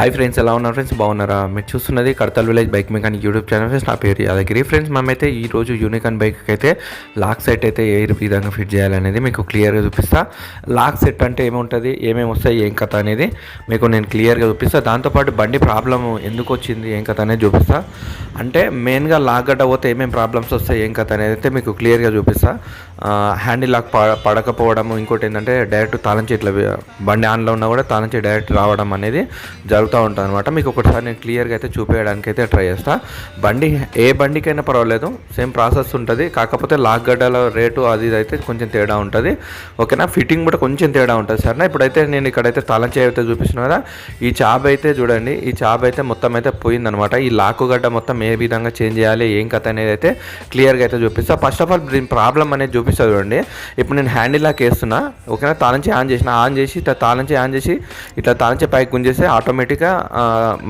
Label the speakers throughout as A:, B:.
A: Hi friends ఎలా ఉన్నారు friends బాగున్నారా? మీరు చూస్తున్నది Kadthal village bike mechanic YouTube channel friends నా పేరు యాదగిరి. ఫ్రెండ్స్ మేమైతే ఈ రోజు యూనికాన్ బైక్ అయితే లాక్ సెట్ అయితే ఏ విధంగా ఫిట్ చేయాలనేది మీకు క్లియర్గా చూపిస్తా. లాక్ సెట్ అంటే ఏముంటుంది? ఏమేమి వస్తాయి? ఏం కథ అనేది మీకు నేను క్లియర్గా చూపిస్తా. దాంతోపాటు బండి ప్రాబ్లం ఎందుకు వచ్చింది? ఏం కథ అనేది చూపిస్తా. అంటే మెయిన్గా లాక్ గడ్డ పోతే ఏమేమి ప్రాబ్లమ్స్ వస్తాయి? ఏం కథ అనేది అయితే మీకు క్లియర్గా చూపిస్తా. హ్యాండిల్ లాక్ పడకపోవడం పడకపోవడము ఇంకోటి ఏంటంటే డైరెక్ట్ తాళం ఇట్లా బండి ఆన్లో ఉన్నా కూడా తాళం డైరెక్ట్ రావడం అనేది జరుగుతూ ఉంటుంది అనమాట మీకు ఒకటిసారి నేను క్లియర్గా అయితే చూపించడానికి అయితే ట్రై చేస్తా. బండి ఏ బండికైనా పర్వాలేదు సేమ్ ప్రాసెస్ ఉంటుంది. కాకపోతే లాక్ గడ్డల రేటు అది ఇది అయితే కొంచెం తేడా ఉంటుంది. ఓకేనా? ఫిట్టింగ్ కూడా కొంచెం తేడా ఉంటుంది సరేనా? ఇప్పుడైతే నేను ఇక్కడైతే తాళం అయితే చూపిస్తున్నా కదా ఈ చాబ్ అయితే చూడండి ఈ చాబ్ అయితే మొత్తం అయితే పోయిందనమాట ఈ లాక్ గడ్డ మొత్తం ఏ విధంగా చేంజ్ చేయాలి ఏం కథ అనేది అయితే క్లియర్గా అయితే చూపిస్తా. ఫస్ట్ ఆఫ్ ఆల్ దీని ప్రాబ్లం అనేది చూపి చూపిస్తా చూడండి. ఇప్పుడు నేను హ్యాండిల్ లాక్ వేస్తున్నా. ఓకేనా? తాళంచి ఆన్ చేసిన ఆన్ చేసి ఇట్లా తాళంచి ఆన్ చేసి ఇట్లా తాళం పైకి గుంజేస్తే ఆటోమేటిక్గా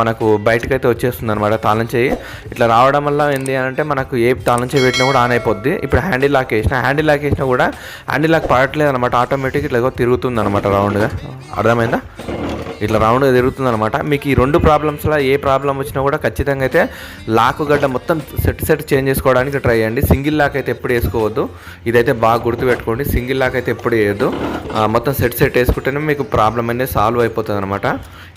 A: మనకు బయటకు అయితే వచ్చేస్తుంది అనమాట తాళం చేయి ఇట్లా రావడం వల్ల ఏంటి అని అంటే మనకు ఏ తాళం చేయి పెట్టినా కూడా ఆన్ అయిపోద్ది. ఇప్పుడు హ్యాండిల్ లాక్ వేసిన హ్యాండిల్ లాక్ వేసినా కూడా హ్యాండిల్ లాక్ పడట్లేదు అనమాట ఆటోమేటిక్ ఇట్లా తిరుగుతుంది అనమాట రౌండ్గా అర్థమైందా? ఇట్లా రౌండ్గా తిరుగుతుంది అనమాట మీకు ఈ రెండు ప్రాబ్లమ్స్లో ఏ ప్రాబ్లం వచ్చినా కూడా ఖచ్చితంగా అయితే లాక్ గడ్డ మొత్తం సెట్ సెట్ చేంజ్ చేసుకోవడానికి ట్రై చేయండి. సింగిల్ లాక్ అయితే ఎప్పుడు వేసుకోవద్దు. ఇదైతే బాగా గుర్తుపెట్టుకోండి సింగిల్ లాక్ అయితే ఎప్పుడు వేయద్దు. మొత్తం సెట్ సెట్ వేసుకుంటేనే మీకు ప్రాబ్లం అనేది సాల్వ్ అయిపోతుంది అనమాట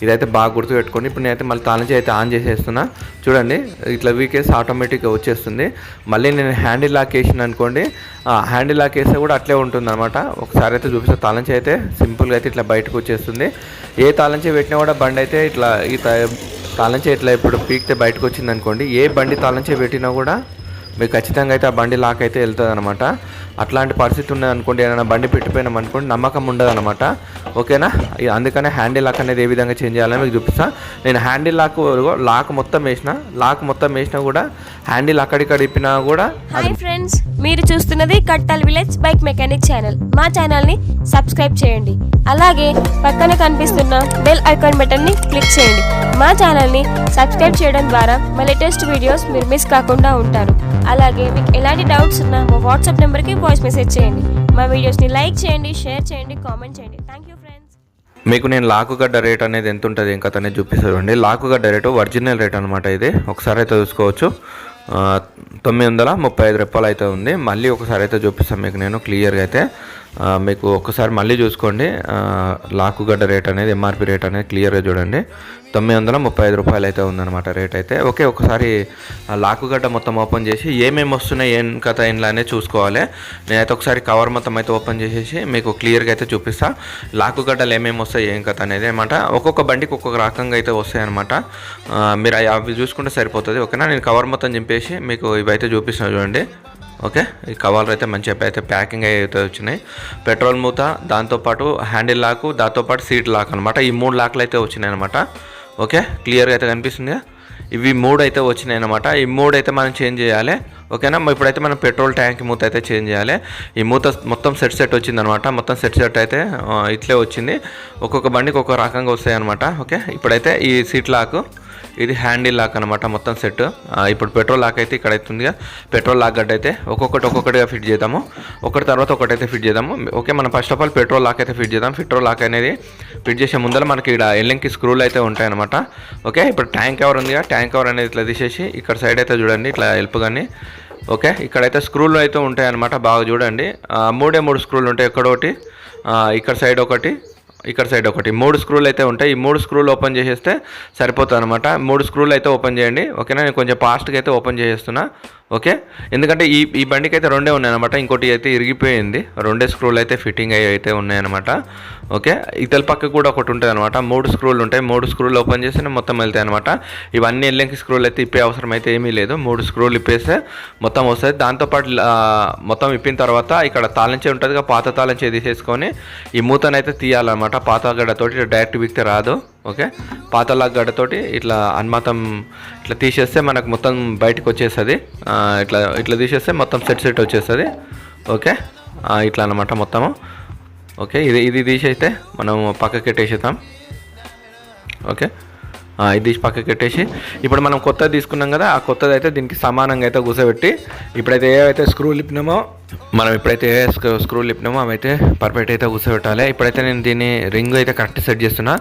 A: ఇదైతే బాగా గుర్తుపెట్టుకోండి. ఇప్పుడు నేనైతే మళ్ళీ తాళంచి అయితే ఆన్ చేసేస్తున్నా. చూడండి ఇట్లా వీకేసి ఆటోమేటిక్గా వచ్చేస్తుంది. మళ్ళీ నేను హ్యాండిల్ లాక్ వేసిన అనుకోండి హ్యాండిల్ లాక్ వేస్తే కూడా అట్లే ఉంటుంది అనమాట ఒకసారి అయితే చూపిస్తే. తాళంచి అయితే సింపుల్గా అయితే ఇట్లా బయటకు వచ్చేస్తుంది. ఏ తాళంచి పెట్టినా కూడా బండి అయితే ఇట్లా ఈ తాళంచి ఇట్లా ఇప్పుడు పీకితే బయటకు వచ్చింది అనుకోండి ఏ బండి తాళంచి పెట్టినా కూడా మీకు ఖచ్చితంగా అయితే ఆ బండి లాక్ అయితే వెళ్తుంది అనమాట అట్లాంటి పరిస్థితి ఉన్నది అనుకోండి ఏదైనా బండి పెట్టిపోయినాం అనుకోండి నమ్మకం ఉండదు అనమాట ఓకేనా అందుకనే హ్యాండిల్ లాక్ అనేది ఏ విధంగా చేంజ్ చేయాలని మీకు చూపిస్తా. నేను హ్యాండిల్ లాక్ లాక్ మొత్తం వేసిన లాక్ మొత్తం వేసినా కూడా హ్యాండిల్ అక్కడిక్కడ ఇప్పినా కూడా
B: హాయ్ ఫ్రెండ్స్ మీరు చూస్తున్నది Kattal village bike mechanic channel మా ఛానల్ని సబ్స్క్రైబ్ చేయండి. అలాగే పక్కన కనిపిస్తున్న బెల్ ఐకాన్ బటన్ని క్లిక్ చేయండి. మా ఛానల్ని సబ్స్క్రైబ్ చేయడం ద్వారా మా లేటెస్ట్ వీడియోస్ మీరు మిస్ కాకుండా ఉంటారు. అలాగే మీకు ఎలాంటి డౌట్స్ ఉన్నా మా వాట్సాప్ నెంబర్కి వాయిస్ మెసేజ్ చేయండి. మా వీడియోస్ని లైక్ చేయండి షేర్ చేయండి కామెంట్ చేయండి. థ్యాంక్ యూ ఫ్రెండ్స్
A: మీకు నేను లాకుగడ్డ రేట్ అనేది ఎంత ఉంటుంది ఇంకా అనేది చూపిస్తానండి. లాకుగడ్డ రేటు ఒరిజినల్ రేట్ అనమాట ఇది. ఒకసారి అయితే చూసుకోవచ్చు. తొమ్మిది వందల ముప్పై ఐదు రూపాయలు అయితే ఉంది. మళ్ళీ ఒకసారి అయితే చూపిస్తాను మీకు నేను క్లియర్గా అయితే. మీకు ఒకసారి మళ్ళీ చూసుకోండి. లాకుగడ్డ రేట్ అనేది ఎంఆర్పి రేట్ అనేది క్లియర్గా చూడండి. తొమ్మిది వందల ముప్పై ఐదు రూపాయలు అయితే ఉందన్నమాట రేట్ అయితే. ఓకే ఒకసారి లాకుగడ్డ మొత్తం ఓపెన్ చేసి ఏమేమి వస్తున్నాయి ఏం కథ ఏంలా అనేది చూసుకోవాలి. నేనైతే ఒకసారి కవర్ మొత్తం అయితే ఓపెన్ చేసేసి మీకు క్లియర్గా అయితే చూపిస్తా. లాకుగడ్డలు ఏమేమి వస్తాయి ఏం కథ అనేది అనమాట ఒక్కొక్క బండికి ఒక్కొక్క రకంగా అయితే వస్తాయి అనమాట మీరు అవి- అవి చూసుకుంటే సరిపోతుంది. ఓకేనా? నేను కవర్ మొత్తం చింపేసి మీకు ఇవైతే చూపిస్తున్నా చూడండి. ఓకే? ఈ కవర్లు అయితే మంచిగా అయితే ప్యాకింగ్ అయితే వచ్చినాయి. పెట్రోల్ మూత దాంతోపాటు హ్యాండిల్ లాకు దాంతోపాటు సీట్ లాక్ అనమాట ఈ మూడు లాక్లు అయితే వచ్చినాయి అనమాట ఓకే? క్లియర్గా అయితే కనిపిస్తుంది ఇవి మూడు అయితే వచ్చినాయి అనమాట ఈ మూడు అయితే మనం చేంజ్ చేయాలి. ఓకేనా? ఇప్పుడైతే మనం పెట్రోల్ ట్యాంక్ మూత అయితే చేంజ్ చేయాలి. ఈ మూత మొత్తం సెట్ సెట్ వచ్చిందనమాట మొత్తం సెట్ సెట్ అయితే ఇట్లే వచ్చింది. ఒక్కొక్క బండికి ఒక్కొక్క రకంగా వస్తాయి అనమాట ఓకే? ఇప్పుడైతే ఈ సీట్ లాకు ఇది హ్యాండిల్ లాక్ అనమాట మొత్తం సెట్. ఇప్పుడు పెట్రోల్ లాక్ అయితే ఇక్కడ అవుతుందిగా పెట్రోల్ లాక్ గడ్డ అయితే ఒక్కొక్కటి ఒక్కొక్కటిగా ఫిట్ చేద్దాము. ఒకటి తర్వాత ఒకటి అయితే ఫిట్ చేద్దాము. ఓకే మనం first of all petrol lock అయితే ఫిట్ చేద్దాం. పెట్రోల్ లాక్ అనేది ఫిట్ చేసే ముందర మనకి ఇక్కడ ఎల్లింగ్కి స్క్రూలు అయితే ఉంటాయన్నమాట ఓకే ఇప్పుడు ట్యాంక్ కవర్ ఉందిగా. ట్యాంక్ కవర్ అనేది ఇట్లా తీసేసి ఇక్కడ సైడ్ అయితే చూడండి ఇట్లా హెల్ప్ కానీ. ఓకే ఇక్కడైతే స్క్రూలు అయితే ఉంటాయన్నమాట బాగా చూడండి. మూడే మూడు స్క్రూలు ఉంటాయి ఎక్కడొకటి ఇక్కడ సైడ్ ఒకటి. ఇక్కడ సైడ్ ఒకటి. మూడు స్క్రూలు అయితే ఉంటాయి. ఈ మూడు స్క్రూలు ఓపెన్ చేసేస్తే సరిపోతుంది అనమాట మూడు స్క్రూలు అయితే ఓపెన్ చేయండి. ఓకేనా? నేను కొంచెం ఫాస్ట్గా అయితే ఓపెన్ చేసేస్తున్నా. ఓకే? ఎందుకంటే ఈ ఈ బండికి అయితే రెండే ఉన్నాయన్నమాట. ఇంకోటి అయితే ఇరిగిపోయింది. రెండే స్క్రూలు అయితే ఫిట్టింగ్ అయ్యి అయితే ఉన్నాయన్నమాట. ఓకే? ఇతల పక్క కూడా ఒకటి ఉంటుంది అనమాట మూడు స్క్రూలు ఉంటాయి. మూడు స్క్రూలు ఓపెన్ చేస్తే మొత్తం వెళ్తాయి అనమాట ఇవన్నీ ఎల్లింకి స్క్రూలు అయితే ఇప్పే అవసరం అయితే ఏమీ లేదు. మూడు స్క్రూలు ఇప్పేస్తే మొత్తం వస్తుంది. దాంతోపాటు మొత్తం ఇప్పిన తర్వాత ఇక్కడ తాళంచే ఉంటుందిగా. పాత తాళంచే తీసేసుకొని ఈ మూతనైతే తీయాలన్నమాట. పాత గడ్డతోటి డైరెక్ట్ విక్తే రాదు. ఓకే? పాతలా గడ్డతోటి ఇట్లా అన్మాతం ఇట్లా తీసేస్తే మనకు మొత్తం బయటకు వచ్చేస్తుంది ఇట్లా ఇట్లా తీసేస్తే మొత్తం సెట్ సెట్ వచ్చేస్తుంది. ఓకే? ఇట్లా అనమాట మొత్తము. ఓకే? ఇది ఇది తీసేస్తే మనం పక్కకి పెట్టేసేద్దాం ఓకే? ఇది తీసి పక్కకి పెట్టేసి ఇప్పుడు మనం కొత్తది తీసుకున్నాం కదా ఆ కొత్తది అయితే దీనికి సమానంగా అయితే కూర్చోబెట్టి ఇప్పుడైతే ఏవైతే స్క్రూ లిప్పినామో మనం ఇప్పుడైతే ఏ స్క్రూ స్క్రూ లిప్పినామో అవైతే పర్ఫెక్ట్ అయితే కూర్చోబెట్టాలి. ఇప్పుడైతే నేను దీన్ని రింగ్ అయితే కరెక్ట్ సెట్ చేస్తున్నా.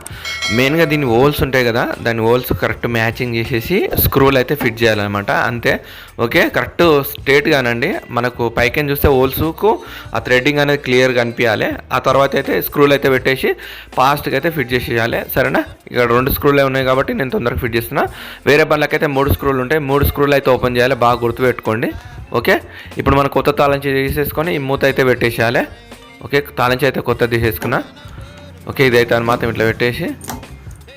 A: మెయిన్గా దీని హోల్స్ ఉంటాయి కదా దాని హోల్స్ కరెక్ట్ మ్యాచింగ్ చేసేసి స్క్రూలు అయితే ఫిట్ చేయాలన్నమాట. అంతే. ఓకే? కరెక్ట్ స్ట్రేట్గానండి మనకు పైకి చూస్తే హోల్స్కు ఆ థ్రెడ్డింగ్ అనేది క్లియర్గా కనిపించాలి ఆ తర్వాత అయితే స్క్రూలు అయితే పెట్టేసి ఫాస్ట్గా అయితే ఫిట్ చేసేయాలి. సరేనా? ఇక్కడ రెండు స్క్రూలే ఉన్నాయి కాబట్టి నేను తొందరగా ఫిట్ చేస్తున్నా. వేరే బండ్లకైతే మూడు స్క్రూలు ఉంటాయి. మూడు స్క్రూలు అయితే ఓపెన్ చేయాలి. బాగా గుర్తుపెట్టుకోండి ఓకే? ఇప్పుడు మనం కొత్త తాళంచి తీసేసుకొని ఈ మూత అయితే పెట్టేసేయాలి. ఓకే? తాళంచి అయితే కొత్త తీసేసుకున్నా. ఓకే? ఇదైతే అని మాత్రం ఇట్లా పెట్టేసి.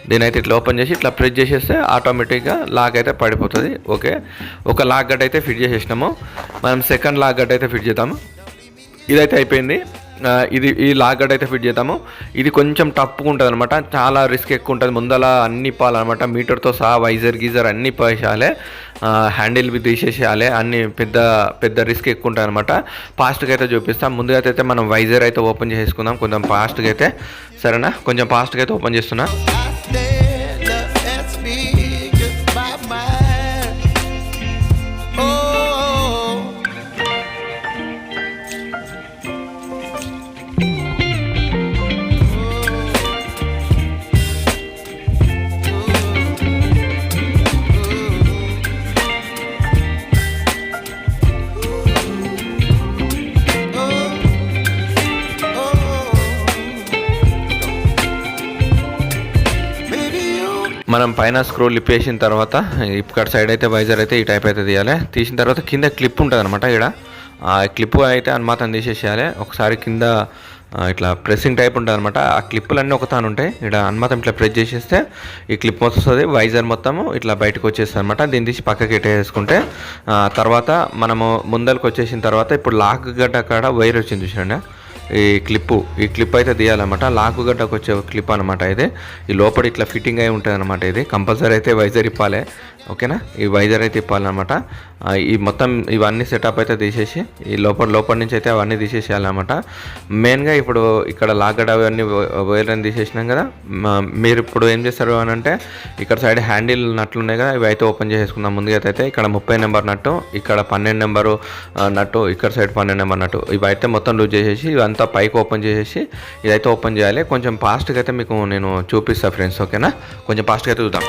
A: దీని అయితే ఇట్లా ఓపెన్ చేసి ఇట్లా ప్రెస్ చేసేస్తే ఆటోమేటిక్గా లాక్ అయితే పడిపోతుంది. ఓకే ఒక లాక్ గడ్డ అయితే ఫిట్ చేసేసినాము. మనం సెకండ్ లాక్ గడ్డ అయితే ఫిట్ చేద్దాము. ఇదైతే అయిపోయింది. ఇది ఈ లాక్ గడ్డ అయితే ఫిట్ చేద్దాము. ఇది కొంచెం టఫ్గా ఉంటుంది అనమాట చాలా రిస్క్ ఎక్కువ ఉంటుంది. ముందల అన్ని ఇప్పాలన్నమాట మీటర్తో సహా వైజర్ గీజర్ అన్ని ఇప్పేసేయాలి హ్యాండిల్ బి తీసేసేయాలి. అన్ని పెద్ద పెద్ద రిస్క్ ఎక్కువ ఉంటుంది అనమాట ఫాస్ట్గా అయితే చూపిస్తాం. ముందుగా అయితే మనం వైజర్ అయితే ఓపెన్ చేసుకుందాం కొంచెం ఫాస్ట్గా అయితే. సరేనా? కొంచెం ఫాస్ట్గా అయితే ఓపెన్ చేస్తున్నా. మనం పైన స్క్రోల్ లిప్ వేసిన తర్వాత ఇక్కడ సైడ్ అయితే వైజర్ అయితే ఈ టైప్ అయితే తీయాలి. తీసిన తర్వాత కింద క్లిప్ ఉంటుంది అనమాట ఇక్కడ ఆ క్లిప్ అయితే అనుమాతం తీసేసేయాలి. ఒకసారి కింద ఇట్లా ప్రెస్సింగ్ టైప్ ఉంటుంది అనమాట ఆ క్లిప్పులన్నీ ఒకతాను ఉంటాయి. ఇక్కడ అనుమాతం ఇట్లా ప్రెస్ చేసేస్తే ఈ క్లిప్ మొత్తం వస్తుంది. వైజర్ మొత్తము ఇట్లా బయటకు వచ్చేస్తుంది అనమాట దీన్ని తీసి పక్కకి ఇట్టేసుకుంటే తర్వాత మనము ముందరకు వచ్చేసిన తర్వాత ఇప్పుడు లాక్ గడ్డ కాడ వైర్ వచ్చింది చూసినండి ఈ క్లిప్పు ఈ క్లిప్ అయితే తీయాలన్నమాట. లాకు గడ్డకు వచ్చే క్లిప్ అనమాట ఇది. ఈ లోపల ఇట్లా ఫిట్టింగ్ అయి ఉంటుంది అనమాట ఇది. కంపల్సరీ అయితే వైజర్ ఇప్పాలి ఓకేనా? ఈ వైజర్ అయితే ఇప్పాలన్నమాట ఈ మొత్తం ఇవన్నీ సెటప్ అయితే తీసేసి ఈ లోపల లోపల నుంచి అయితే అవన్నీ తీసేసేయాలన్నమాట. మెయిన్గా ఇప్పుడు ఇక్కడ లాగడ అవన్నీ వైర్ అని తీసేసినాం కదా. మీరు ఇప్పుడు ఏం చేస్తారు అని అంటే ఇక్కడ సైడ్ హ్యాండిల్ నట్లు ఉన్నాయి కదా ఇవి అయితే ఓపెన్ చేసేసుకుందాం ముందుగా అయితే. ఇక్కడ ముప్పై నెంబర్ నట్టు ఇక్కడ పన్నెండు నెంబరు నట్టు ఇక్కడ సైడ్ పన్నెండు నెంబర్ నట్టు. ఇవి అయితే మొత్తం లూజ్ చేసేసి ఇవంతా పైకి ఓపెన్ చేసేసి ఇదైతే ఓపెన్ చేయాలి. కొంచెం ఫాస్ట్గా అయితే మీకు నేను చూపిస్తాను ఫ్రెండ్స్ ఓకేనా? కొంచెం ఫాస్ట్గా అయితే చూద్దాం.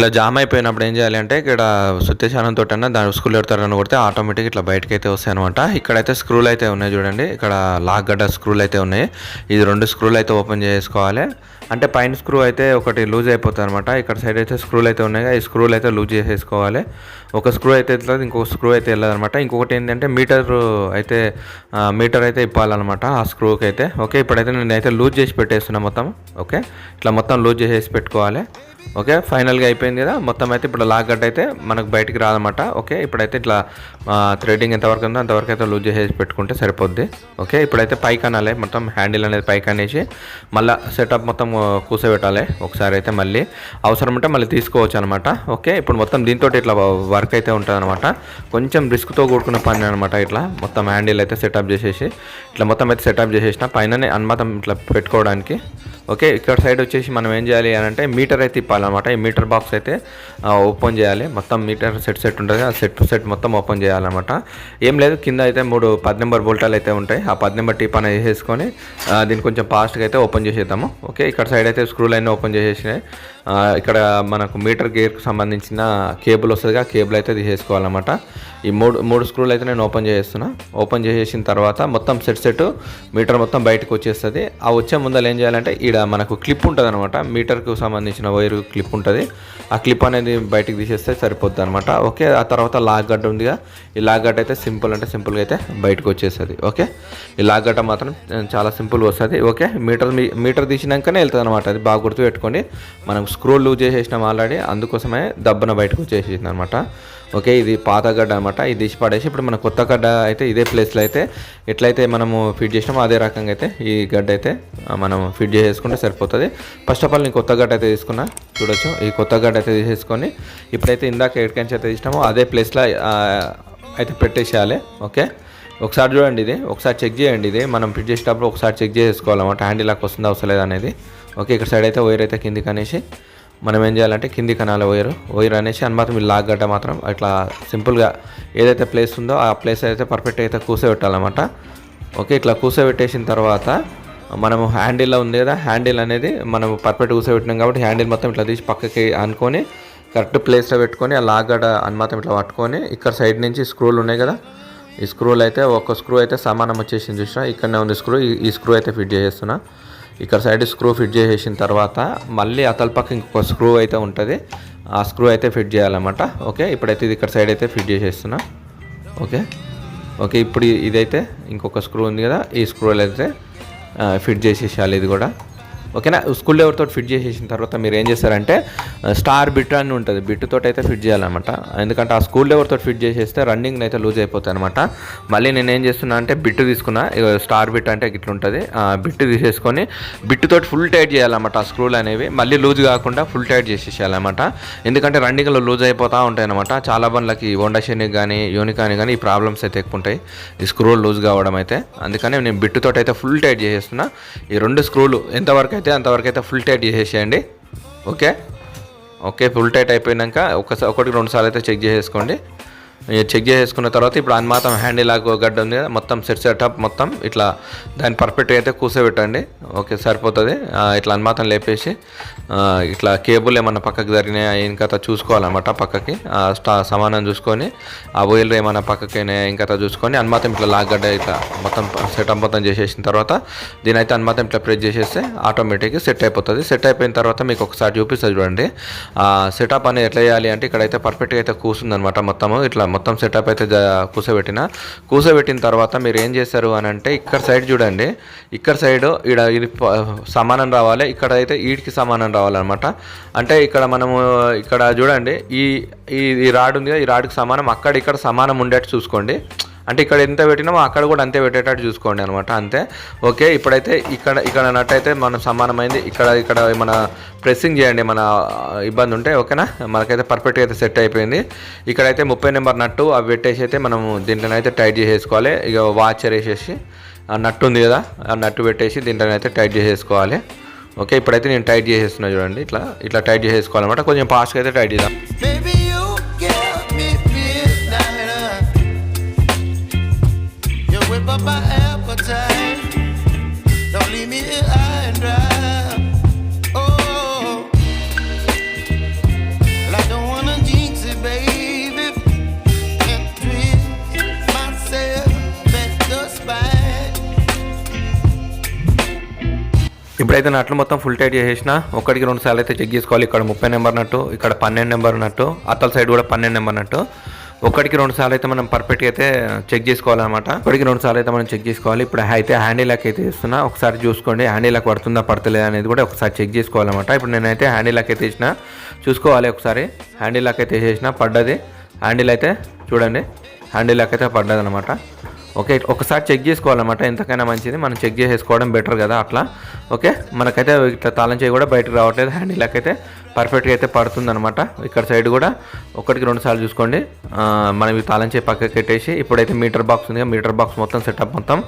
A: ఇట్లా జామ్ అయిపోయినప్పుడు ఏం చేయాలి అంటే ఇక్కడ సుత్యశానం తోటన్నా దాని స్క్రూలు ఎడతారని కొడితే ఆటోమేటిక్ ఇట్లా బయటకి అయితే వస్తాయి అనమాట ఇక్కడైతే స్క్రూలు అయితే ఉన్నాయి చూడండి. ఇక్కడ లాక్ గడ్డ స్క్రూలు అయితే ఉన్నాయి. ఇది రెండు స్క్రూలు అయితే ఓపెన్ చేసుకోవాలి. అంటే పైన స్క్రూ అయితే ఒకటి లూజ్ అయిపోతుంది అనమాట ఇక్కడ సైడ్ అయితే స్క్రూలు అయితే ఉన్నాయి. ఈ స్క్రూలు అయితే లూజ్ చేసేసుకోవాలి. ఒక స్క్రూ అయితే వెళ్తుంది ఇంకొక స్క్రూ అయితే వెళ్ళదు అనమాట ఇంకొకటి ఏంటంటే మీటర్ అయితే మీటర్ అయితే ఇప్పాలన్నమాట ఆ స్క్రూకి అయితే ఓకే ఇప్పుడైతే నేను అయితే లూజ్ చేసి పెట్టేస్తున్నా మొత్తం. ఓకే ఇట్లా మొత్తం లూజ్ చేసేసి పెట్టుకోవాలి. ఓకే? ఫైనల్గా అయిపోయింది కదా? మొత్తం అయితే ఇప్పుడు లాక్ గడ్డ అయితే మనకు బయటికి రాదన్నమాట. ఓకే? ఇప్పుడైతే ఇట్లా థ్రెడింగ్ ఎంతవరకు ఉందో అంతవరకు అయితే లూజ్ చేసేసి పెట్టుకుంటే సరిపోద్ది. ఓకే? ఇప్పుడైతే పైకి అనాలి మొత్తం హ్యాండిల్ అనేది పైకి అనేసి మళ్ళీ సెటప్ మొత్తం కూర్చోబెట్టాలి ఒకసారి అయితే మళ్ళీ అవసరం ఉంటే మళ్ళీ తీసుకోవచ్చు అనమాట ఓకే? ఇప్పుడు మొత్తం దీంతో ఇట్లా వర్క్ అయితే ఉంటుంది అనమాట కొంచెం రిస్క్తో కూడుకున్న పని అనమాట ఇట్లా. మొత్తం హ్యాండిల్ అయితే సెటప్ చేసేసి ఇట్లా మొత్తం అయితే సెటప్ చేసేసిన పైననే అనుమతం ఇట్లా పెట్టుకోవడానికి ఓకే ఇక్కడ సైడ్ వచ్చేసి మనం ఏం చేయాలి అని అంటే మీటర్ అయితే ఇప్పాలన్నమాట ఈ మీటర్ బాక్స్ అయితే ఓపెన్ చేయాలి. మొత్తం మీటర్ సెట్ సెట్ ఉంటుంది. ఆ సెట్ టు సెట్ మొత్తం ఓపెన్ చేయాలన్నమాట. ఏం లేదు కింద అయితే మూడు పది నెంబర్ బోల్టాలు అయితే ఉంటాయి. ఆ పది నెంబర్ టీప్ అనేది వేసేసుకొని దీన్ని కొంచెం ఫాస్ట్గా అయితే ఓపెన్ చేసేద్దాము. ఓకే ఇక్కడ సైడ్ అయితే స్క్రూ లైన్ ఓపెన్ చేసేసినాయి. ఇక్కడ మనకు మీటర్ గేర్కి సంబంధించిన కేబుల్ వస్తుందిగా కేబుల్ అయితే తీసేసుకోవాలన్నమాట. ఈ మూడు మూడు స్క్రూలు అయితే నేను ఓపెన్ చేస్తున్నా ఓపెన్ చేసేసిన తర్వాత మొత్తం సెట్ సెట్ మీటర్ మొత్తం బయటకు వచ్చేస్తుంది. ఆ వచ్చే ముందర ఏం చేయాలంటే ఈడ మనకు క్లిప్ ఉంటుంది అనమాట మీటర్కు సంబంధించిన వైర్ క్లిప్ ఉంటుంది. ఆ క్లిప్ అనేది బయటకు తీసేస్తే సరిపోద్ది అనమాట ఓకే ఆ తర్వాత లాక్ గడ్డ ఉందిగా ఈ లాక్ గడ్డ అయితే సింపుల్ అంటే సింపుల్గా అయితే బయటకు వచ్చేస్తుంది. ఓకే? ఈ లాక్ గడ్డ మాత్రం చాలా సింపుల్గా వస్తుంది. ఓకే? మీటర్ మీ- మీటర్ తీసినాకనే వెళ్తుంది అనమాట అది బాగా గుర్తు పెట్టుకోండి మనం స్క్రోల్ లూజ్ చేసేసినాం ఆల్రెడీ అందుకోసమే దబ్బన బయటకు వచ్చేసింది అనమాట ఓకే ఇది పాత గడ్డ అనమాట ఇది తీసి పడేసి ఇప్పుడు మన కొత్త గడ్డ అయితే ఇదే ప్లేస్లో అయితే ఎట్లయితే మనము ఫిట్ చేసినామో అదే రకంగా అయితే ఈ గడ్డ అయితే మనం ఫిట్ చేసుకుంటే సరిపోతుంది. ఫస్ట్ ఆఫ్ ఆల్ నేను కొత్త గడ్డ అయితే తీసుకున్నా. చూడొచ్చు. ఈ కొత్త గడ్డ అయితే తీసేసుకొని ఇప్పుడైతే ఇందాక ఎక్కడికి అయితే తీసినామో అదే ప్లేస్లో అయితే పెట్టేసేయాలి. ఓకే? ఒకసారి చూడండి ఇది. ఒకసారి చెక్ చేయండి ఇది. మనం ఫిట్ చేసేటప్పుడు ఒకసారి చెక్ చేసుకోవాలన్నమాట. హ్యాండిల్ లాక్ వస్తుందా వస్తలేదు అనేది. ఓకే ఇక్కడ సైడ్ అయితే వైర్ అయితే కిందికి అనేసి మనం ఏం చేయాలంటే కింది కనాలి వైర్ వైర్ అనేసి అని మాత్రం వీళ్ళు లాగ్గడ్డ మాత్రం ఇట్లా సింపుల్గా ఏదైతే ప్లేస్ ఉందో ఆ ప్లేస్ అయితే పర్ఫెక్ట్ అయితే కూర్చోబెట్టాలన్నమాట ఓకే ఇట్లా కూర్చోబెట్టేసిన తర్వాత మనము హ్యాండిల్లో ఉంది కదా హ్యాండిల్ అనేది మనం పర్ఫెక్ట్ కూర్చోబెట్టినాం కాబట్టి హ్యాండిల్ మొత్తం ఇట్లా తీసి పక్కకి అనుకొని కరెక్ట్ ప్లేస్లో పెట్టుకొని ఆ లాగ్ అని మాత్రం ఇట్లా పట్టుకొని ఇక్కడ సైడ్ నుంచి స్క్రూలు ఉన్నాయి కదా ఈ స్క్రూలు అయితే ఒక స్క్రూ అయితే సమానం వచ్చేసింది చూసిన ఇక్కడనే ఉంది స్క్రూ ఈ- ఈ స్క్రూ అయితే ఫిట్ చేసేస్తున్నా ఇక్కడ సైడ్ స్క్రూ ఫిట్ చేసేసిన తర్వాత మళ్ళీ అతల పక్క ఇంకొక స్క్రూ అయితే ఉంటుంది. ఆ స్క్రూ అయితే ఫిట్ చేయాలన్నమాట. ఓకే ఇప్పుడైతే ఇది ఇక్కడ సైడ్ అయితే ఫిట్ చేసేస్తున్నా. ఓకే ఓకే ఇప్పుడు ఇదైతే ఇంకొక స్క్రూ ఉంది కదా ఈ స్క్రూలు అయితే ఫిట్ చేసేసేయాలి ఇది కూడా. ఓకేనా? స్కూల్ ఎవరితో ఫిట్ చేసేసిన తర్వాత మీరు ఏం చేస్తారంటే స్టార్ బిట్ అని ఉంటుంది. బిట్టుతో అయితే ఫిట్ చేయాలన్నమాట. ఎందుకంటే ఆ స్కూల్ ఎవరితో ఫిట్ చేసేస్తే రన్నింగ్ అయితే లూజ్ అయిపోతాయి అనమాట మళ్ళీ నేను ఏం చేస్తున్నా అంటే బిట్టు తీసుకున్నా. స్టార్ బిట్ అంటే ఇట్లా ఉంటుంది. ఆ బిట్టు తీసేసుకొని బిట్టుతో ఫుల్ టైట్ చేయాలన్నమాట ఆ స్క్రూలు అనేవి. మళ్ళీ లూజ్ కాకుండా ఫుల్ టైట్ చేసేసేయాలన్నమాట. ఎందుకంటే రన్నింగ్లో లూజ్ అయిపోతూ ఉంటాయి అనమాట చాలా బండ్లకి హోండా షెనిక్ కానీ యూనికాని కానీ ఈ ప్రాబ్లమ్స్ అయితే ఎక్కువ ఉంటాయి. ఈ స్క్రూలు లూజ్ కావడం అయితే. అందుకని నేను బిట్టుతో అయితే ఫుల్ టైట్ చేసేస్తున్నా. ఈ రెండు స్క్రూలు ఎంతవరకు అయితే అంతవరకు అయితే ఫుల్ టైట్ చేసేసేయండి. ఓకే ఓకే ఫుల్ టైట్ అయిపోయినాక ఒకసారి ఒకటి రెండు సార్లు అయితే చెక్ చేసేసుకోండి. చెక్ చేసుకున్న తర్వాత ఇప్పుడు అన్మాతం మాత్రం హ్యాండిల్ లాగ్ గడ్డ ఉంది కదా మొత్తం సెట్ సెటప్ మొత్తం ఇట్లా దాన్ని పర్ఫెక్ట్గా అయితే కూర్చోబెట్టండి. ఓకే సరిపోతుంది. ఇట్లా అన్మాతం లేపేసి ఇట్లా కేబుల్ ఏమన్నా పక్కకి జరిగినాయా ఇంకా చూసుకోవాలన్నమాట పక్కకి. స్టా సమానం చూసుకొని ఆ వైర్లు ఏమన్నా పక్కకి ఇంకా చూసుకొని అన్మాతం ఇట్లా లాగ్ గడ్డ ఇట్లా మొత్తం సెటప్ మొత్తం చేసేసిన తర్వాత దీని అయితే అన్మాతం ఇట్లా ప్రెస్ చేసేస్తే ఆటోమేటిక్గా సెట్ అయిపోతుంది. సెట్ అయిపోయిన తర్వాత మీకు ఒకసారి చూపిస్తుంది చూడండి. ఆ సెటప్ అనేది ఎట్లా చేయాలి అంటే ఇక్కడైతే పర్ఫెక్ట్గా అయితే కూర్చుంది అనమాట మొత్తము. ఇట్లా మొత్తం సెటప్ అయితే కూసబెట్టిన. కూర్చోబెట్టిన తర్వాత మీరు ఏం చేస్తారు అని అంటే ఇక్కడ సైడ్ చూడండి. ఇక్కడ సైడ్ ఇక్కడ ఇది సమానం రావాలి. ఇక్కడ అయితే ఈడికి సమానం రావాలన్నమాట. అంటే ఇక్కడ మనము ఇక్కడ చూడండి. ఈ ఈ రాడ్ ఉంది ఈ రాడ్కి సమానం. అక్కడ ఇక్కడ సమానం ఉండేట్టు చూసుకోండి. అంటే ఇక్కడ ఎంత పెట్టినామో అక్కడ కూడా అంతే పెట్టేటట్టు చూసుకోండి అనమాట అంతే. ఓకే ఇప్పుడైతే ఇక్కడ ఇక్కడ నట్టయితే మనం సమానమైంది. ఇక్కడ ఇక్కడ మన ప్రెస్సింగ్ చేయండి మన ఇబ్బంది ఉంటే ఓకేనా? మనకైతే పర్ఫెక్ట్గా అయితే సెట్ అయిపోయింది. ఇక్కడైతే ముప్పై నెంబర్ నట్టు అవి పెట్టేసి అయితే మనం దీంట్లోనైతే టైట్ చేసేసుకోవాలి. ఇక వాచర్ వేసేసి ఆ నట్టు ఉంది కదా ఆ నట్టు పెట్టేసి దీంట్లోనైతే టైట్ చేసేసుకోవాలి. ఓకే ఇప్పుడైతే నేను టైట్ చేసేస్తున్నా చూడండి ఇట్లా ఇట్లా టైట్ చేసేసుకోవాలన్నమాట. కొంచెం ఫాస్ట్గా అయితే టైట్ చేద్దాం. ఇప్పుడైతే నట్లు మొత్తం ఫుల్ టైట్ చేసేసిన ఒకటికి రెండు సార్లు అయితే చెక్ చేసుకోవాలి. ఇక్కడ ముప్పై నెంబర్ నట్టు ఇక్కడ పన్నెండు నెంబర్ నట్టు అత్తల సైడ్ కూడా పన్నెండు నెంబర్ నట్టు. ఒకటికి రెండు సార్లు అయితే మనం పర్ఫెక్ట్గా అయితే చెక్ చేసుకోవాలన్నమాట. ఒకటికి రెండు సార్లు అయితే మనం చెక్ చేసుకోవాలి. ఇప్పుడు అయితే హ్యాండిలాక్ అయితే ఇస్తున్నా ఒకసారి చూసుకోండి హ్యాండిలాక్ పడుతుందా పడతలేదా అనేది కూడా ఒకసారి చెక్ చేసుకోవాలన్నమాట. ఇప్పుడు నేనైతే హ్యాండిలాక్ అయితే ఇచ్చిన చూసుకోవాలి ఒకసారి. హ్యాండిలాక్ అయితే చేసిన పడ్డది. హ్యాండిల్ అయితే చూడండి హ్యాండిలాక్ అయితే పడ్డది అనమాట ఓకే ఒకసారి చెక్ చేసుకోవాలన్నమాట. ఎంతకైనా మంచిది. మనం చెక్ చేసేసుకోవడం బెటర్ కదా అట్లా. ఓకే మనకైతే ఇట్లా తాళం చేయి కూడా బయటకు రావట్లేదు. హ్యాండిల్ అయితే పర్ఫెక్ట్గా అయితే పడుతుందన్నమాట. ఇక్కడ సైడ్ కూడా ఒకటికి రెండు సార్లు చూసుకోండి. మనం ఈ తాళం చేయి పక్కకి పెట్టేసి ఇప్పుడైతే మీటర్ బాక్స్ ఉంది కదా, మీటర్ బాక్స్ మొత్తం సెటప్ మొత్తం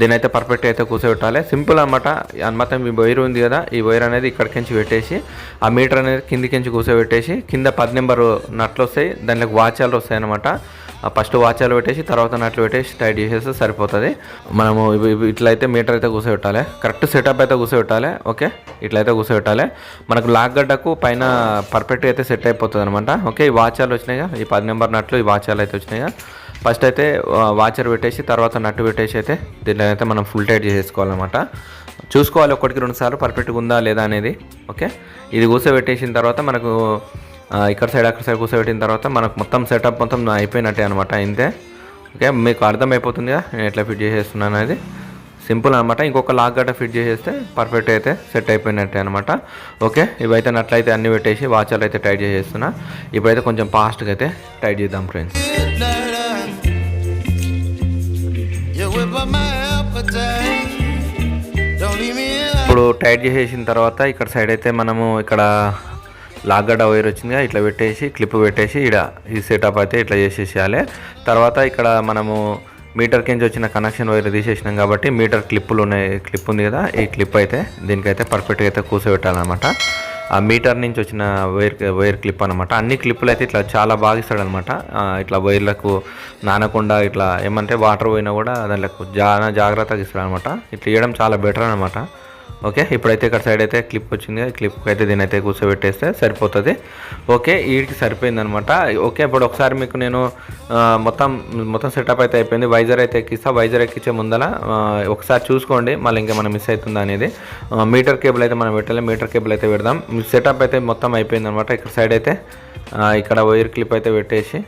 A: దీని అయితే పర్ఫెక్ట్ అయితే కూర్చోబెట్టాలి. సింపుల్ అనమాట అనమాట ఈ వైర్ ఉంది కదా ఈ వైర్ అనేది ఇక్కడికించి పెట్టేసి ఆ మీటర్ అనేది కిందికించి కూర్చోబెట్టేసి కింద పది నెంబర్ నట్లు వస్తాయి దాంట్లోకి వాచాలు వస్తాయి అనమాట ఫస్ట్ వాచాలు పెట్టేసి తర్వాత నట్లు పెట్టేసి టైట్ చేసేస్తే సరిపోతుంది. మనము ఇట్లయితే మీటర్ అయితే కూర్చోబెట్టాలి. కరెక్ట్ సెటప్ అయితే కూర్చోబెట్టాలి. ఓకే? ఇట్లయితే కూర్చోబెట్టాలి. మనకు లాక్ గడ్డకు పైన పర్ఫెక్ట్గా అయితే సెట్ అయిపోతుంది అనమాట ఓకే ఈ వాచాలు వచ్చినాయిగా. ఈ పది నెంబర్ నట్లు ఈ వాచాలు అయితే వచ్చినాయిగా. ఫస్ట్ అయితే వాచర్ పెట్టేసి తర్వాత నట్టు పెట్టేసి అయితే దీనిలో అయితే మనం ఫుల్ టైట్ చేసేసుకోవాలన్నమాట. చూసుకోవాలి ఒకటికి రెండు సార్లు పర్ఫెక్ట్గా ఉందా లేదా అనేది. ఓకే ఇది కూర్చోబెట్టేసిన తర్వాత మనకు ఇక్కడ సైడ్ అక్కడ సైడ్ కూర్చోబెట్టిన తర్వాత మనకు మొత్తం సెటప్ మొత్తం అయిపోయినట్టే అనమాట ఇంతే. ఓకే మీకు అర్థమైపోతుందిగా? నేను ఎట్లా ఫిట్ చేసేస్తున్నాను అనేది. సింపుల్ అనమాట ఇంకొక లాక్ గట్ట ఫిట్ చేసేస్తే పర్ఫెక్ట్ అయితే సెట్ అయిపోయినట్టే అనమాట ఓకే? ఇవైతే నట్లయితే అన్ని పెట్టేసి వాచర్లు అయితే టైట్ చేసేస్తున్నా. ఇప్పుడైతే కొంచెం ఫాస్ట్గా అయితే టైట్ చేద్దాం ఫ్రెండ్స్. ఇప్పుడు టైట్ చేసేసిన తర్వాత ఇక్కడ సైడ్ అయితే మనము ఇక్కడ లాగడ్డ వైర్ వచ్చిందిగా ఇట్లా పెట్టేసి క్లిప్ పెట్టేసి ఇక్కడ ఈ సెటప్ అయితే ఇట్లా చేసేసేయాలి. తర్వాత ఇక్కడ మనము మీటర్ కింద వచ్చిన కనెక్షన్ వైర్ తీసేసినాం కాబట్టి మీటర్ క్లిప్పులు ఉన్నాయి. క్లిప్ ఉంది కదా ఈ క్లిప్ అయితే దీనికైతే పర్ఫెక్ట్గా అయితే కూర్చోబెట్టాలన్నమాట. ఆ మీటర్ నుంచి వచ్చిన వైర్ వైర్ క్లిప్ అనమాట అన్ని క్లిప్పులు అయితే ఇట్లా చాలా బాగా ఇస్తాడనమాట ఇట్లా వైర్లకు నానకుండా ఇట్లా ఏమంటే వాటర్ పోయినా కూడా దాంట్లో చాలా జాగ్రత్తగా ఇస్తాడు అనమాట ఇట్లా ఇవ్వడం చాలా బెటర్ అనమాట ఓకే? ఇప్పుడైతే ఇక్కడ సైడ్ అయితే క్లిప్ వచ్చింది. క్లిప్ అయితే దీని అయితే కూర్చోబెట్టేస్తే సరిపోతుంది. ఓకే వీడికి సరిపోయింది అనమాట ఓకే ఇప్పుడు ఒకసారి మీకు నేను మొత్తం మొత్తం సెటప్ అయితే అయిపోయింది. వైజర్ అయితే ఎక్కిస్తా. వైజర్ ఎక్కించే ముందల ఒకసారి చూసుకోండి. మళ్ళీ ఇంకేమైనా మిస్ అవుతుందా అనేది. మీటర్ కేబుల్ అయితే మనం పెట్టాలి. మీటర్ కేబుల్ అయితే పెడదాం. సెటప్ అయితే మొత్తం అయిపోయింది అనమాట ఇక్కడ సైడ్ అయితే ఇక్కడ వైర్ క్లిప్ అయితే పెట్టేసి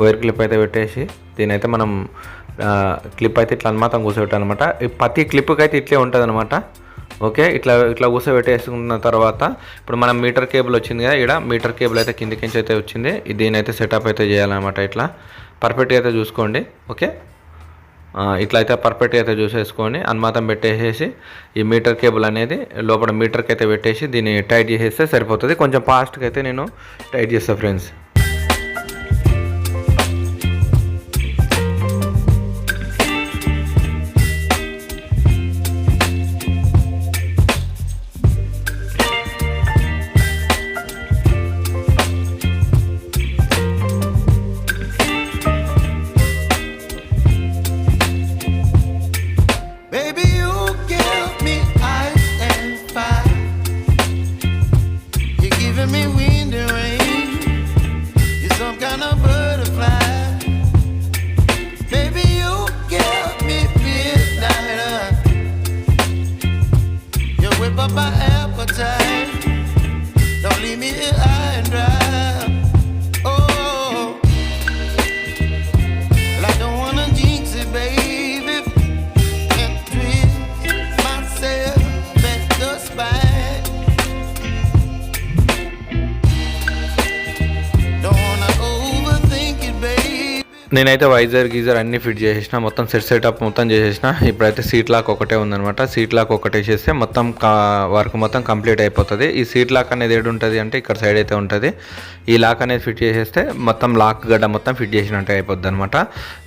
A: వైర్ క్లిప్ అయితే పెట్టేసి దీని అయితే మనం క్లిప్ అయితే ఇట్లా అనుమాతం కూర్చోబెట్టాలన్నమాట ప్రతి క్లిప్కి అయితే ఇట్లే ఉంటుంది అనమాట ఓకే ఇట్లా ఇట్లా కూర్చోబెట్టేసుకున్న తర్వాత ఇప్పుడు మనం మీటర్ కేబుల్ వచ్చింది కదా ఇక్కడ మీటర్ కేబుల్ అయితే కిందికి నుంచి అయితే వచ్చింది. దీని అయితే సెటప్ అయితే చేయాలన్నమాట ఇట్లా. పర్ఫెక్ట్గా అయితే చూసుకోండి ఓకే? ఇట్లా అయితే పర్ఫెక్ట్గా అయితే చూసేసుకొని అనుమాతం పెట్టేసేసి ఈ మీటర్ కేబుల్ అనేది లోపల మీటర్కి అయితే పెట్టేసి దీన్ని టైట్ చేసేస్తే సరిపోతుంది. కొంచెం ఫాస్ట్గా అయితే నేను టైట్ చేస్తాను ఫ్రెండ్స్ నేనైతే వైజర్ గీజర్ అన్ని ఫిట్ చేసేసిన మొత్తం సెట్ సెటప్ మొత్తం చేసేసిన. ఇప్పుడైతే సీట్ లాక్ ఒకటే ఉందనమాట సీట్ లాక్ ఒకటే చేస్తే మొత్తం వర్క్ మొత్తం కంప్లీట్ అయిపోతుంది. ఈ సీట్ లాక్ అనేది ఏడు ఉంటుంది అంటే ఇక్కడ సైడ్ అయితే ఉంటుంది. ఈ లాక్ అనేది ఫిట్ చేసేస్తే మొత్తం లాక్ గడ్డ మొత్తం ఫిట్ చేసినట్టు అయిపోద్ది అనమాట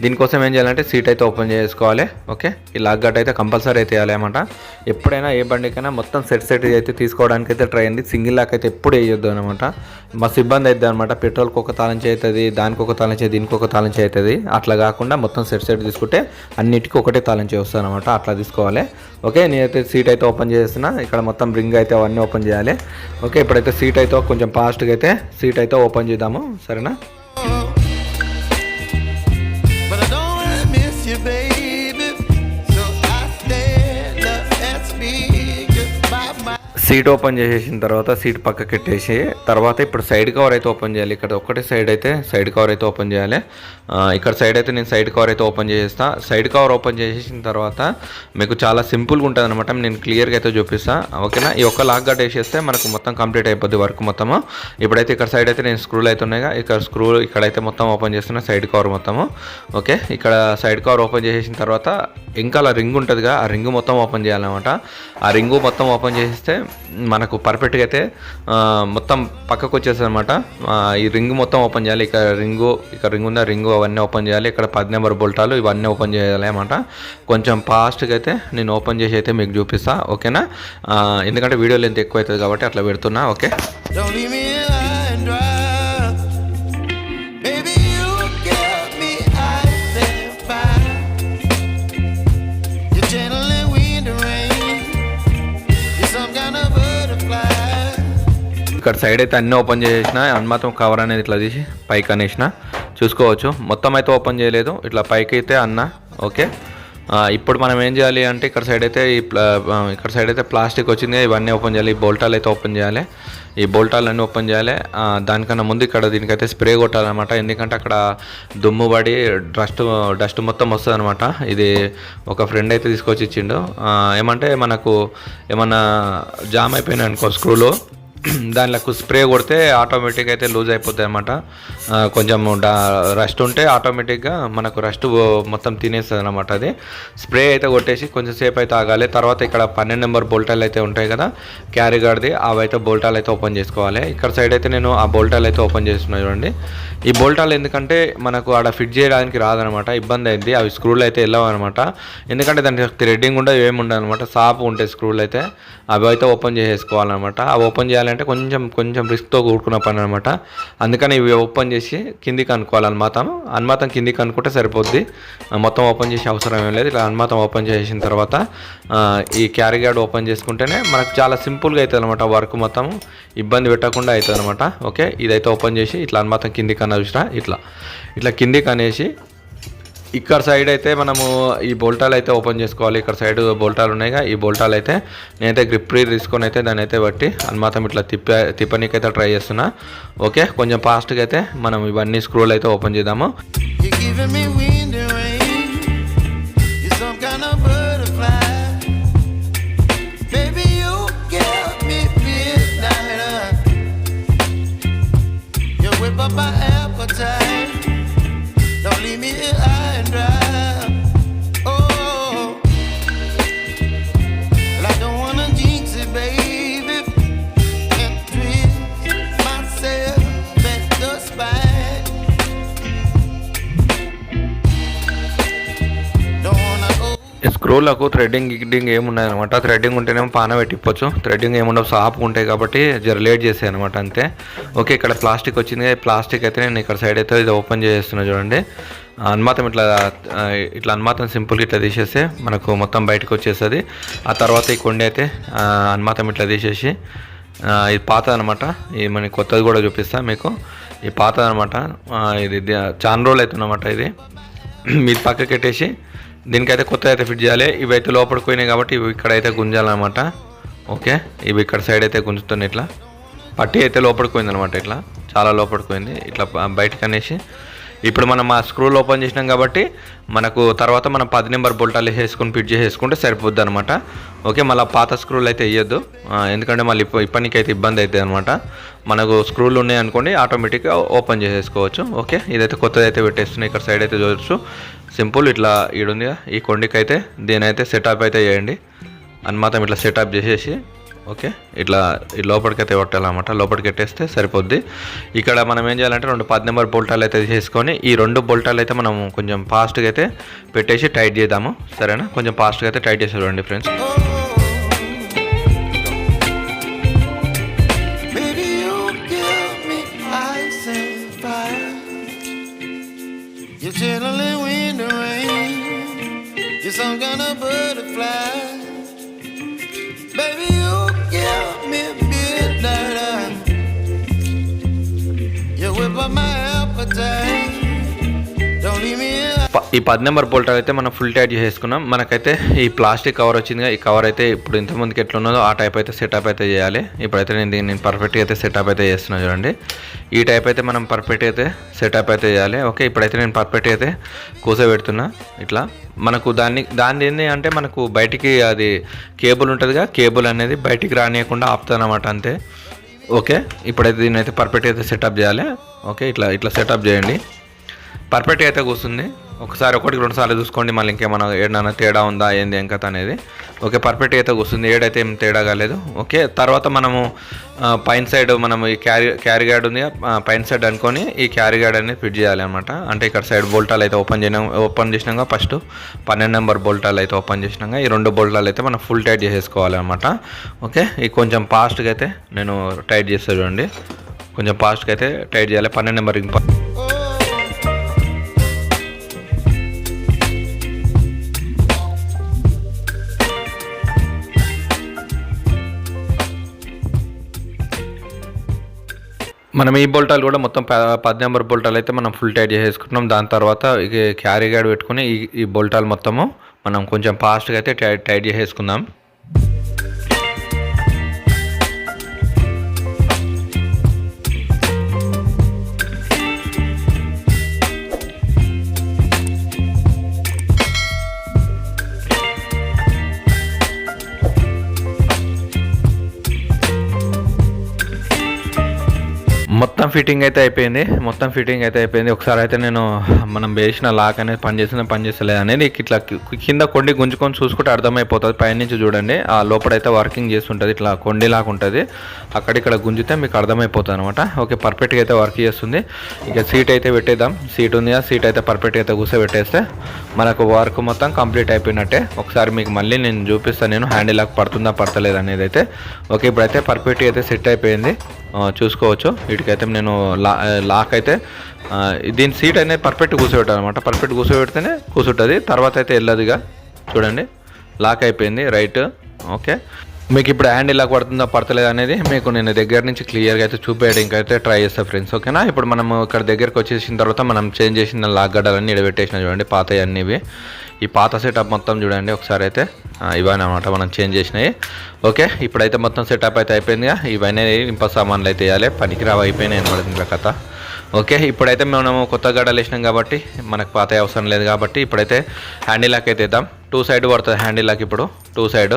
A: దీనికోసం ఏం చేయాలంటే సీట్ అయితే ఓపెన్ చేసుకోవాలి. ఓకే? ఈ లాక్ గడ్డ అయితే కంపల్సరీ అయితే వేయాలి అనమాట ఎప్పుడైనా ఏ బండికైనా మొత్తం సెట్ సెట్ అయితే తీసుకోవడానికి అయితే ట్రై అయింది సింగిల్ లాక్ అయితే ఎప్పుడు వేయొద్దు అనమాట మస్తు ఇబ్బంది అవుతుంది అనమాట పెట్రోల్కి ఒక తాళం అవుతుంది దానికి ఒక తాళం చేయి దీనికి ఒక తాళం ఉంటుంది. అట్లా కాకుండా మొత్తం సెట్ సెట్ తీసుకుంటే అన్నిటికీ ఒకటే తాళం వస్తుంది అనమాట అట్లా తీసుకోవాలి. ఓకే నేనైతే సీట్ అయితే ఓపెన్ చేసిన ఇక్కడ మొత్తం రింగ్ అయితే అవన్నీ ఓపెన్ చేయాలి. ఓకే ఇప్పుడైతే సీట్ అయితే కొంచెం ఫాస్ట్గా అయితే సీట్ అయితే ఓపెన్ చేద్దాము. సరేనా? సీట్ ఓపెన్ చేసేసిన తర్వాత సీట్ పక్కకెట్టేసి తర్వాత ఇప్పుడు సైడ్ కవర్ అయితే ఓపెన్ చేయాలి. ఇక్కడ ఒకటే సైడ్ అయితే సైడ్ కవర్ అయితే ఓపెన్ చేయాలి. ఇక్కడ సైడ్ అయితే నేను సైడ్ కవర్ అయితే ఓపెన్ చేసేస్తా. సైడ్ కవర్ ఓపెన్ చేసేసిన తర్వాత మీకు చాలా సింపుల్గా ఉంటుంది అనమాట నేను క్లియర్గా అయితే చూపిస్తా. ఓకేనా? ఈ ఒక్క లాక్ గట్ వేసేస్తే మనకు మొత్తం కంప్లీట్ అయిపోద్ది వర్క్ మొత్తము. ఇప్పుడైతే ఇక్కడ సైడ్ అయితే నేను స్క్రూలు అయితే ఉన్నాయిగా. ఇక్కడ స్క్రూ ఇక్కడైతే మొత్తం ఓపెన్ చేస్తున్నా సైడ్ కవర్ మొత్తము. ఓకే? ఇక్కడ సైడ్ కవర్ ఓపెన్ చేసేసిన తర్వాత ఇంకా అలా రింగ్ ఉంటుందిగా. ఆ రింగ్ మొత్తం ఓపెన్ చేయాలన్నమాట. ఆ రింగు మొత్తం ఓపెన్ చేస్తే మనకు పర్ఫెక్ట్గా అయితే మొత్తం పక్కకు వచ్చేస్తుంది అనమాట ఈ రింగ్ మొత్తం ఓపెన్ చేయాలి. ఇక్కడ రింగు ఇక్కడ రింగ్ ఉందా? రింగు అవన్నీ ఓపెన్ చేయాలి. ఇక్కడ పది నెంబర్ బొల్టాలు ఇవన్నీ ఓపెన్ చేయాలి అనమాట కొంచెం ఫాస్ట్గా అయితే నేను ఓపెన్ చేసి అయితే మీకు చూపిస్తా. ఓకేనా? ఎందుకంటే వీడియో లెంత్ ఎక్కువ అవుతుంది కాబట్టి అట్లా పెడుతున్నా. ఓకే? ఇక్కడ సైడ్ అయితే అన్నీ ఓపెన్ చేసేసిన అన్మాత్రం కవర్ అనేది ఇట్లా తీసి పైకి అనేసిన చూసుకోవచ్చు. మొత్తం అయితే ఓపెన్ చేయలేదు. ఇట్లా పైకి అయితే అన్న ఓకే ఇప్పుడు మనం ఏం చేయాలి అంటే ఇక్కడ సైడ్ అయితే ఈ ప్లా ఇక్కడ సైడ్ అయితే ప్లాస్టిక్ వచ్చింది. ఇవన్నీ ఓపెన్ చేయాలి. ఈ బోల్టాలు అయితే ఓపెన్ చేయాలి. ఈ బోల్టాలు అన్నీ ఓపెన్ చేయాలి. దానికన్నా ముందు ఇక్కడ దీనికైతే స్ప్రే కొట్టాలన్నమాట. ఎందుకంటే అక్కడ దుమ్ము పడి డస్ట్ డస్ట్ మొత్తం వస్తుంది అనమాట ఇది ఒక ఫ్రెండ్ అయితే తీసుకొచ్చి ఇచ్చిండు. ఏమంటే మనకు ఏమన్నా జామ్ అయిపోయినాయి అనుకో స్క్రూలో దానిలో స్ప్రే కొడితే ఆటోమేటిక్ అయితే లూజ్ అయిపోతాయి అనమాట కొంచెం రస్ట్ ఉంటే ఆటోమేటిక్గా మనకు రస్ట్ మొత్తం తినేస్తుంది అనమాట అది. స్ప్రే అయితే కొట్టేసి కొంచెం సేపు అయితే ఆగాలి. తర్వాత ఇక్కడ పన్నెండు నెంబర్ బోల్టాలు అయితే ఉంటాయి కదా క్యారీ గార్డ్ది అవి అయితే బోల్టాలు అయితే ఓపెన్ చేసుకోవాలి. ఇక్కడ సైడ్ అయితే నేను ఆ బోల్టాలు అయితే ఓపెన్ చేస్తున్నా చూడండి. ఈ బోల్టాలు ఎందుకంటే మనకు ఆడ ఫిట్ చేయడానికి రాదనమాట ఇబ్బంది అయింది. అవి స్క్రూలు అయితే వెళ్ళవు అనమాట ఎందుకంటే దానికి థ్రెడ్డింగ్ ఉండదు ఏమి ఉండదు అనమాట సాప్ ఉంటాయి స్క్రూలు అయితే అవి అయితే ఓపెన్ చేసేసుకోవాలన్నమాట. అవి ఓపెన్ చేయాలంటే కొంచెం కొంచెం రిస్క్తో కూడుకున్న పని అనమాట అందుకని ఇవి ఓపెన్ చేసి కిందికి అనుకోవాలి అన్మాతం అన్మాతం కిందికి అనుకుంటే సరిపోద్ది. మొత్తం ఓపెన్ చేసే అవసరం ఏం లేదు. ఇలా అన్మాతం ఓపెన్ చేసిన తర్వాత ఈ క్యారీ గార్డ్ ఓపెన్ చేసుకుంటేనే మనకు చాలా సింపుల్గా అవుతుంది అనమాట వర్క్ మొత్తం. ఇబ్బంది పెట్టకుండా అవుతుంది అనమాట ఓకే? ఇదైతే ఓపెన్ చేసి ఇట్లా అన్మాతం కిందికి అన్న చూసినా ఇట్లా. ఇట్లా కిందికి అనేసి ఇక్కడ సైడ్ అయితే మనము ఈ బోల్టాలు అయితే ఓపెన్ చేసుకోవాలి. ఇక్కడ సైడ్ బోల్టాలు ఉన్నాయిగా ఈ బోల్టాలు అయితే నేనైతే గ్రిప్ ఫ్రీ తీసుకొని అయితే దాన్ని అయితే బట్టి అన్మాతం ఇట్లా తిప్ప తిప్పనీకైతే ట్రై చేస్తున్నా. ఓకే కొంచెం ఫాస్ట్గా అయితే మనం ఇవన్నీ స్క్రూలు అయితే ఓపెన్ చేద్దాము. రోళ్ళకు థ్రెడ్డింగ్ గిడ్డింగ్ ఏమున్నాయి అనమాట. థ్రెడ్డింగ్ ఉంటేనేమో పాన పెట్టిపోవచ్చు. థ్రెడ్డింగ్ ఏముండవు సాపు ఉంటాయి కాబట్టి జర లేట్ చేసాయి అనమాట అంతే. ఓకే ఇక్కడ ప్లాస్టిక్ వచ్చింది. ప్లాస్టిక్ అయితే నేను ఇక్కడ సైడ్ అయితే ఇది ఓపెన్ చేస్తున్నా చూడండి. అన్మాతం ఇట్లా ఇట్లా అన్మాతం సింపుల్గా ఇట్లా తీసేస్తే మనకు మొత్తం బయటకు వచ్చేస్తుంది. ఆ తర్వాత ఈ కొండ అయితే అన్మాతం ఇట్లా తీసేసి ఇది పాత అనమాట. ఇది మనకి కొత్తది కూడా చూపిస్తా మీకు. ఈ పాత అనమాట ఇది ది- చాలా రోజులు అవుతుందన్నమాట ఇది. మీది పక్కకి పెట్టేసి దీనికైతే కొత్త అయితే ఫిట్ చేయాలి. ఇవి అయితే లోపలికి పోయినాయి కాబట్టి ఇవి ఇక్కడైతే గుంజాలన్నమాట. ఓకే? ఇవి ఇక్కడ సైడ్ అయితే గుంజుతున్నాయి ఇట్లా. పట్టి అయితే లోపలికి పోయింది అనమాట ఇట్లా. చాలా లోపలికి పోయింది ఇట్లా బయటకు అనేసి ఇప్పుడు మనం ఆ స్క్రూలు ఓపెన్ చేసినాం కాబట్టి మనకు తర్వాత మనం పది నెంబర్ బొల్టాలు వేసుకుని ఫిట్ చేసేసుకుంటే సరిపోద్ది అనమాట ఓకే మళ్ళీ పాత స్క్రూలు అయితే వేయొద్దు. ఎందుకంటే మళ్ళీ ఇప్పటికైతే ఇబ్బంది అవుతుంది అనమాట మనకు స్క్రూలు ఉన్నాయి అనుకోండి ఆటోమేటిక్గా ఓపెన్ చేసేసుకోవచ్చు. ఓకే ఇదైతే కొత్తది అయితే పెట్టేస్తున్నాయి ఇక్కడ సైడ్ అయితే చూడొచ్చు. సింపుల్ ఇట్లా ఈడుంది ఈ కొండికి అయితే దీని అయితే సెటప్ అయితే చేయండి అన్మాతం ఇట్లా సెటప్ చేసేసి ఓకే? ఇట్లా లోపలికైతే కొట్టాలన్నమాట లోపలికి పెట్టేస్తే సరిపోద్ది. ఇక్కడ మనం ఏం చేయాలంటే రెండు పది నెంబర్ బోల్టాలు అయితే చేసుకొని ఈ రెండు బోల్టాలు అయితే మనం కొంచెం ఫాస్ట్గా అయితే పెట్టేసి టైట్ చేద్దాము. సరేనా? కొంచెం ఫాస్ట్గా అయితే టైట్ చేసి చూడండి friends.
C: You're chilling wind the rain. You're some kind of butterfly.
A: ఈ పది నెంబర్ బోల్టర్ అయితే మనం ఫుల్ టైట్ చేసేసుకున్నాం. మనకైతే ఈ ప్లాస్టిక్ కవర్ వచ్చిందిగా. ఈ కవర్ అయితే ఇప్పుడు ఇంతమందికి ఎట్లా ఉన్నదో ఆ టైప్ అయితే సెటప్ అయితే చేయాలి. ఇప్పుడైతే నేను దీన్ని నేను పర్ఫెక్ట్గా అయితే సెటప్ అయితే చేస్తున్నా చూడండి. ఈ టైప్ అయితే మనం పర్ఫెక్ట్ అయితే సెటప్ అయితే చేయాలి. ఓకే ఇప్పుడైతే నేను పర్ఫెక్ట్ అయితే కూసబెడుతున్నా. ఇట్లా మనకు దాన్ని దాన్ని ఏంటి అంటే మనకు బయటికి అది కేబుల్ ఉంటుందిగా. కేబుల్ అనేది బయటికి రానియకుండా ఆపుతానమాట అంతే. ఓకే ఇప్పుడైతే దీన్ని అయితే పర్ఫెక్ట్ అయితే సెటప్ చేయాలి. ఓకే ఇట్లా ఇట్లా సెటప్ చేయండి. పర్ఫెక్ట్ అయితే కూర్చుంది. ఒకసారి ఒకటి రెండు సార్లు చూసుకోండి. మళ్ళీ ఇంకేమైనా ఏడైనా తేడా ఉందా ఏంది ఏం కథ అనేది. ఓకే పర్ఫెక్ట్ అయితే వస్తుంది ఏడైతే ఏం తేడా కాలేదు. ఓకే తర్వాత మనము పైన సైడ్ మనం ఈ క్యారీ క్యారీ గార్డ్ ఉంది. పైన సైడ్ అనుకొని ఈ క్యారీ గార్డ్ అనేది ఫిట్ చేయాలి అనమాట అంటే ఇక్కడ సైడ్ బోల్టాలు అయితే ఓపెన్ చేయడం ఓపెన్ చేసినాక ఫస్ట్ పన్నెండు నెంబర్ బోల్టాలు అయితే ఓపెన్ చేసినాక ఈ రెండు బోల్టాలు అయితే మనం ఫుల్ టైట్ చేసేసుకోవాలి అనమాట ఓకే ఈ కొంచెం ఫాస్ట్గా అయితే నేను టైట్ చేస్తాను చూడండి. కొంచెం ఫాస్ట్గా అయితే టైట్ చేయాలి. పన్నెండు నెంబర్
C: ఇంపార్టెంట్
A: మనం ఈ బోల్టాలు కూడా మొత్తం ప- పది నెంబర్ బోల్టాలు అయితే మనం ఫుల్ టైట్ చేసేసుకుంటున్నాం. దాని తర్వాత ఇక క్యారీ గార్డ్ పెట్టుకుని ఈ ఈ బోల్టాలు మొత్తము మనం కొంచెం ఫాస్ట్గా అయితే టైట్ టైట్ చేసేసుకుందాం. మొత్తం ఫిట్టింగ్ అయితే అయిపోయింది. మొత్తం ఫిట్టింగ్ అయితే అయిపోయింది. ఒకసారి అయితే నేను మనం వేసిన లాక్ అనేది పనిచేసిన పనిచేస్తలేదు అనేది ఇట్లా కింద కొండి గుంజుకొని చూసుకుంటే అర్థమైపోతుంది. పైనుంచి చూడండి ఆ లోపలైతే వర్కింగ్ చేస్తుంటుంది. ఇట్లా కొండి లాగా ఉంటుంది. అక్కడిక్కడ గుంజితే మీకు అర్థమైపోతుంది అనమాట ఓకే పర్ఫెక్ట్గా అయితే వర్క్ చేస్తుంది. ఇక సీట్ అయితే పెట్టేద్దాం. సీట్ ఉంది ఆ సీట్ అయితే పర్ఫెక్ట్గా అయితే కూర్చోబెట్టేస్తే మనకు వర్క్ మొత్తం కంప్లీట్ అయిపోయినట్టే. ఒకసారి మీకు మళ్ళీ నేను చూపిస్తాను. నేను హ్యాండిల్ లాక్ పడుతుందా పడతలేదు అనేది అయితే. ఓకే ఇప్పుడైతే పర్ఫెక్ట్గా అయితే సెట్ అయిపోయింది. చూసుకోవచ్చు. వీటికైతే నేను లా లాక్ అయితే దీని సీట్ అనేది పర్ఫెక్ట్ కూర్చోబెట్టాలి అనమాట పర్ఫెక్ట్ కూర్చోబెడితేనే కూర్చుంటుంది. తర్వాత అయితే వెళ్ళదుగా చూడండి. లాక్ అయిపోయింది. రైట్. ఓకే. మీకు ఇప్పుడు హ్యాండ్ ఇలా పడుతుందా పడతలేదు అనేది మీకు నేను దగ్గర నుంచి క్లియర్గా అయితే చూపేయడానికి అయితే ట్రై చేస్తాను ఫ్రెండ్స్ ఓకేనా ఇప్పుడు మనం ఇక్కడ దగ్గరకు వచ్చేసిన తర్వాత మనం చేంజ్ చేసిన లాక్ గడ్డలన్నీ ఇడబెట్టేసిన చూడండి పాత అన్నివి ఈ పాత సెటప్ మొత్తం చూడండి ఒకసారి అయితే ఆ, ఇవన్నీ అనమాట మనం చేంజ్ చేసినాయి ఓకే ఇప్పుడైతే మొత్తం సెటప్ అయితే అయిపోయిందిగా ఇవన్నీ ఇంప సామాన్లు అయితే వేయాలి పనికిరావు అయిపోయినాయి అనమాట కథ. ఓకే ఇప్పుడైతే మనము కొత్త గడ్డలు వేసినాం కాబట్టి మనకు పాత అవసరం లేదు కాబట్టి ఇప్పుడైతే హ్యాండిల్ లాక్ అయితే ఇద్దాం. టూ సైడ్ పడుతుంది హ్యాండిల్ లాక్ ఇప్పుడు. టూ సైడ్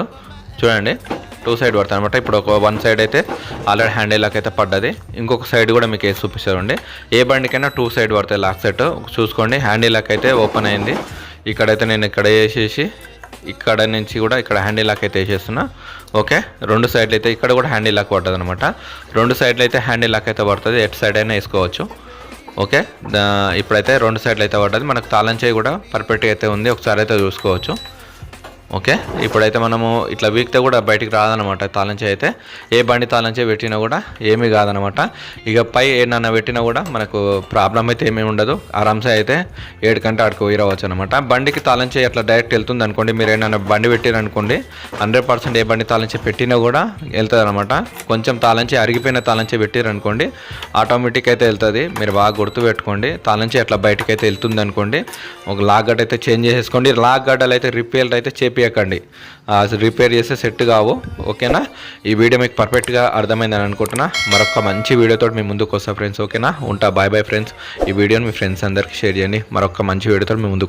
A: చూడండి. టూ సైడ్ పడుతుంది అనమాట ఇప్పుడు ఒక వన్ సైడ్ అయితే ఆల్రెడీ హ్యాండిల్ లాక్ అయితే పడ్డది. ఇంకొక సైడ్ కూడా మీకు వేసి చూపిస్తారండి ఏ బండికైనా టూ సైడ్ పడతాయి లాక్ సెట్. చూసుకోండి హ్యాండిల్ లాక్ అయితే ఓపెన్ అయింది. ఇక్కడైతే నేను ఇక్కడ వేసేసి ఇక్కడ నుంచి కూడా ఇక్కడ హ్యాండిల్ లాక్ అయితే వేసేస్తున్నా. ఓకే రెండు సైడ్లు అయితే ఇక్కడ కూడా హ్యాండిల్ లాక్ పడుతుంది అనమాట రెండు సైడ్లు అయితే హ్యాండిల్ లాక్ అయితే పడుతుంది. ఎటు సైడ్ అయినా వేసుకోవచ్చు. ఓకే ఇప్పుడైతే రెండు సైడ్లు అయితే పడ్డది. మనకు తాళం చేయి కూడా పర్ఫెక్ట్గా అయితే ఉంది. ఒకసారి అయితే చూసుకోవచ్చు. ఓకే? ఇప్పుడైతే మనము ఇట్లా వీక్తే కూడా బయటికి రాదనమాట తాళంచి అయితే. ఏ బండి తాళంచి పెట్టినా కూడా ఏమీ కాదనమాట ఇక పై ఏడన్నా పెట్టినా కూడా మనకు ప్రాబ్లం అయితే ఏమీ ఉండదు. ఆరామ్సే అయితే ఏడు కంటే ఆడికి పోయి అనమాట బండికి తాళం అట్లా డైరెక్ట్ వెళ్తుంది అనుకోండి మీరు ఏమైనా బండి పెట్టారనుకోండి హండ్రెడ్ పర్సెంట్ ఏ బండి తాళం పెట్టినా కూడా వెళ్తుంది అనమాట కొంచెం తాళం అరిగిపోయిన తాళం పెట్టారనుకోండి ఆటోమేటిక్ అయితే వెళ్తుంది. మీరు బాగా గుర్తు పెట్టుకోండి అట్లా బయటకు అయితే వెళ్తుంది అనుకోండి ఒక లాక్ గడ్డ అయితే చేంజ్ చేసేసుకోండి. లాక్ గడ్డలు అయితే రిపేర్ అయితే చేపియకండి. రిపేర్ చేస్తే సెట్ కావు. ఓకేనా? ఈ వీడియో మీకు పర్ఫెక్ట్గా అర్థమైందని అనుకుంటున్నా. మరొక మంచి వీడియోతో మీ ముందుకు వస్తా ఫ్రెండ్స్ ఓకేనా? ఉంటా బాయ్ బాయ్ ఫ్రెండ్స్ ఈ వీడియోని మీ ఫ్రెండ్స్ అందరికీ షేర్ చేయండి. మరొక మంచి వీడియోతో మీ ముందుకు